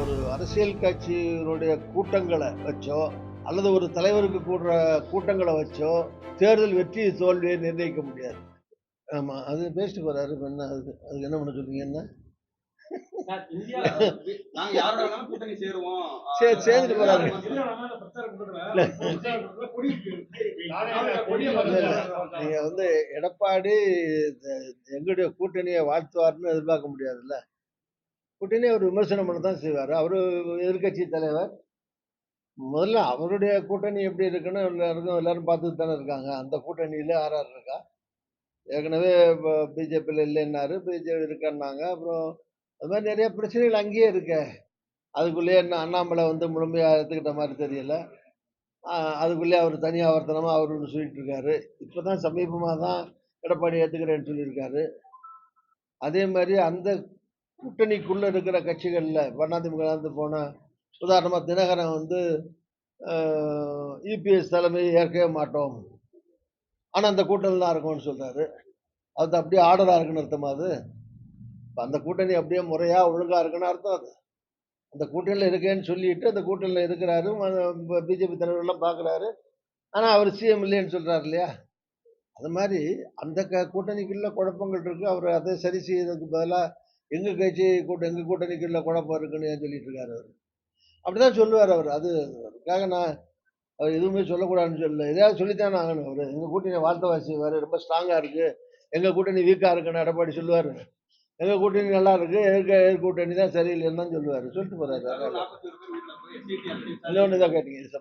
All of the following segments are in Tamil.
ஒரு அரசியல் கட்சியினுடைய கூட்டங்களை வச்சோ அல்லது ஒரு தலைவருக்கு கூடுற கூட்டங்களை வச்சோ தேர்தல் வெற்றி தோல்வியை நிர்ணயிக்க முடியாது. ஆமா அது பேசிட்டு போறாரு இப்ப என்ன அதுக்கு அதுக்கு என்ன பண்ண சொல்றீங்க என்ன? சார், சேர்ந்துட்டு போறாரு. நீங்க வந்து எடப்பாடி எங்களுடைய கூட்டணியை வாழ்த்துவார்னு எதிர்பார்க்க முடியாதுல்ல? கூட்டணியை அவர் விமர்சனம் பண்ண தான் செய்வார். அவர் எதிர்க்கட்சி தலைவர். முதல்ல அவருடைய கூட்டணி எப்படி இருக்குன்னு எல்லாருக்கும் எல்லாரும் பார்த்துட்டு தானே இருக்காங்க. அந்த கூட்டணியில் ஆர் ஆர் இருக்கா? ஏற்கனவே இப்போ பிஜேபியில் இல்லைன்னாரு. பிஜேபி இருக்கன்னாங்க. அப்புறம் அது மாதிரி நிறைய பிரச்சனைகள் அங்கேயே இருக்க. அதுக்குள்ளேயே என்ன அண்ணாமலை வந்து முழுமையாக எடுத்துக்கிட்ட மாதிரி தெரியல. அதுக்குள்ளேயே அதுக்குள்ளே அவர் தனியாக வர்த்தனமாக அவர் ஒன்று சொல்லிட்டு இருக்காரு. இப்போ தான் சமீபமாக தான் எடப்பாடி ஏற்றுக்கிறேன்னு சொல்லியிருக்காரு. அதே மாதிரி அந்த கூட்டணிக்குள்ளே இருக்கிற கட்சிகளில் அதிமுக இருந்து போன உதாரணமாக தினகரன் வந்து யூபிஎஸ் தலைமையை ஏற்கவே மாட்டோம். ஆனால் அந்த கூட்டணி தான் இருக்கும்னு சொல்கிறாரு அது அப்படியே ஆர்டராக இருக்குன்னு அர்த்தமா அது? இப்போ அந்த கூட்டணி அப்படியே முறையாக ஒழுங்காக இருக்குன்னு அர்த்தம் அது. அந்த கூட்டணியில் இருக்கேன்னு சொல்லிட்டு அந்த கூட்டணியில் இருக்கிறாரு பிஜேபி தலைவர்கள்லாம் பார்க்குறாரு ஆனால் அவர் சிஎம் இல்லைன்னு சொல்கிறாரு இல்லையா? அது மாதிரி அந்த க கூட்டணிக்குள்ள குழப்பங்கள் இருக்குது அவர் அதை சரி செய்யறதுக்கு பதிலாக எங்கள் கட்சி கூட்ட எங்கள் இல்லை குழப்பம் இருக்குன்னு ஏன் சொல்லிட்டு இருக்காரு அவர்? அப்படிதான் சொல்லுவார் அவர். அது அதுக்காக நான் அவர் எதுவுமே சொல்லக்கூடாதுன்னு சொல்லல. எதையாவது சொல்லித்தானே ஆகணும் அவர். எங்கள் கூட்டணி வாசி வேறு ரொம்ப ஸ்ட்ராங்காக இருக்குது எங்கள் கூட்டணி வீக்காக இருக்குன்னு எடப்பாடி சொல்லுவார். எங்கள் கூட்டணி நல்லா இருக்கு. எதிர்க்க எதிர் கூட்டணி தான் சரியில்லைன்னு தான் சொல்லுவார். சொல்லிட்டு போகிறாரு இன்னொன்று தான் கேட்டீங்க இது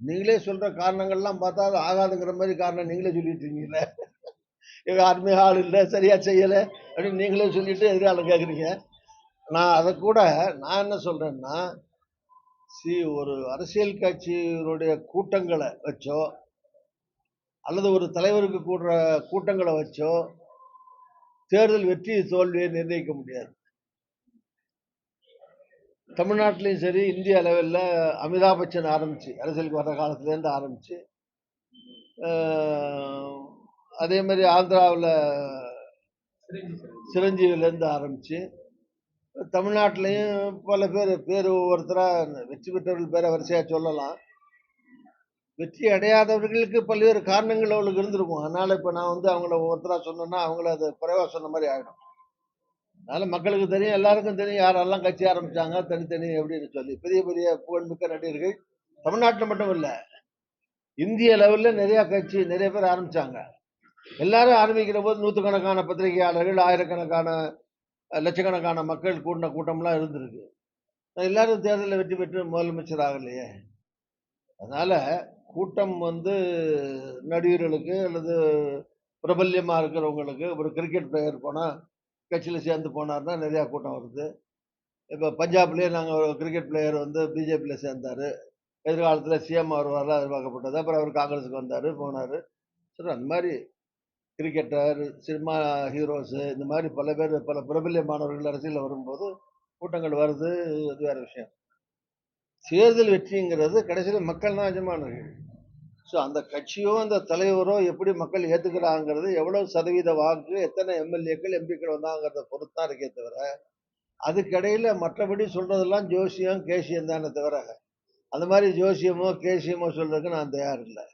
நீங்களே சொல்கிற காரணங்கள்லாம் பார்த்தா அது ஆகாதுங்கிற மாதிரி காரணம் நீங்களே சொல்லிட்டு இருக்கீங்களே யாருமே ஆள் இல்லை சரியாக செய்யலை அப்படின்னு நீங்களே சொல்லிட்டு எதிராளம் கேட்குறீங்க நான் அதை கூட நான் என்ன சொல்கிறேன்னா சி ஒரு அரசியல் கட்சியினுடைய கூட்டங்களை வச்சோ அல்லது ஒரு தலைவருக்கு கூடுற கூட்டங்களை வச்சோ தேர்தல் வெற்றி தோல்வியை நிர்ணயிக்க முடியாது. தமிழ்நாட்டிலையும் சரி இந்திய லெவலில் அமிதாப் பச்சன் ஆரம்பிச்சு அரசியலுக்கு வர காலத்துலேருந்து ஆரம்பிச்சு அதே மாதிரி ஆந்திராவில் சிரஞ்சீவிலேருந்து ஆரம்பிச்சு தமிழ்நாட்டிலையும் பல பேர் பேர் ஒவ்வொருத்தராக வெற்றி பெற்றவர்கள் பேரை வரிசையாக சொல்லலாம். வெற்றி அடையாதவர்களுக்கு பல்வேறு காரணங்கள் அவங்களுக்கு இருந்திருக்கும். அதனால இப்போ நான் வந்து அவங்கள ஒவ்வொருத்தராக சொன்னேன்னா அவங்கள அது குறைவா சொன்ன மாதிரி ஆகிடும் அதனால மக்களுக்கு தெரியும் எல்லாருக்கும் தெரியும் யாரெல்லாம் கட்சி ஆரம்பிச்சாங்க தனித்தனி எப்படின்னு சொல்லி. பெரிய பெரிய புகழ்மிக்க நடிகர்கள் தமிழ்நாட்டில் மட்டும் இல்லை இந்திய லெவலில் நிறைய கட்சி நிறைய பேர் ஆரம்பிச்சாங்க. எல்லாரும் ஆரம்பிக்கிற போது நூற்றுக்கணக்கான பத்திரிகையாளர்கள் ஆயிரக்கணக்கான லட்சக்கணக்கான மக்கள் கூடின கூட்டம்லாம் இருந்திருக்கு. எல்லாரும் தேர்தலில் வெற்றி பெற்று முதலமைச்சர் ஆகலையே அதனால் கூட்டம் வந்து நடிகர்களுக்கு அல்லது பிரபல்யமாக இருக்கிறவங்களுக்கு ஒரு கிரிக்கெட் பிளேயர் போனால் கட்சியில் சேர்ந்து போனார்னா நிறையா கூட்டம் வருது. இப்போ பஞ்சாப்லேயே நாங்கள் ஒரு கிரிக்கெட் பிளேயர் வந்து பிஜேபியில் சேர்ந்தாரு. எதிர்காலத்தில் சிஎம் வருவாரெலாம் எதிர்பார்க்கப்பட்டது. அப்புறம் அவர் காங்கிரஸுக்கு வந்தார் போனார். சரி அந்த மாதிரி கிரிக்கெட்டர் சினிமா ஹீரோஸு இந்த மாதிரி பல பேர் பல பிரபல்யமானவர்கள் அரசியலில் வரும்போது கூட்டங்கள் வருது அது வேற விஷயம். தேர்தல் வெற்றிங்கிறது கடைசியில் மக்கள் தான் எஜமானர்கள். ஸோ அந்த கட்சியோ அந்த தலைவரோ எப்படி மக்கள் ஏற்றுக்கிறாங்கிறது எவ்வளோ சதவீத வாக்கு எத்தனை எம்எல்ஏக்கள் எம்பிக்கள் வந்தாங்கிறத பொறுத்தான் இருக்கே தவிர அதுக்கடையில் மற்றபடி சொல்கிறதெல்லாம் ஜோசியம் கேசியம் தானே தவிர அந்த மாதிரி ஜோசியமோ கேசியமோ சொல்கிறதுக்கு நான் தயார் இல்லை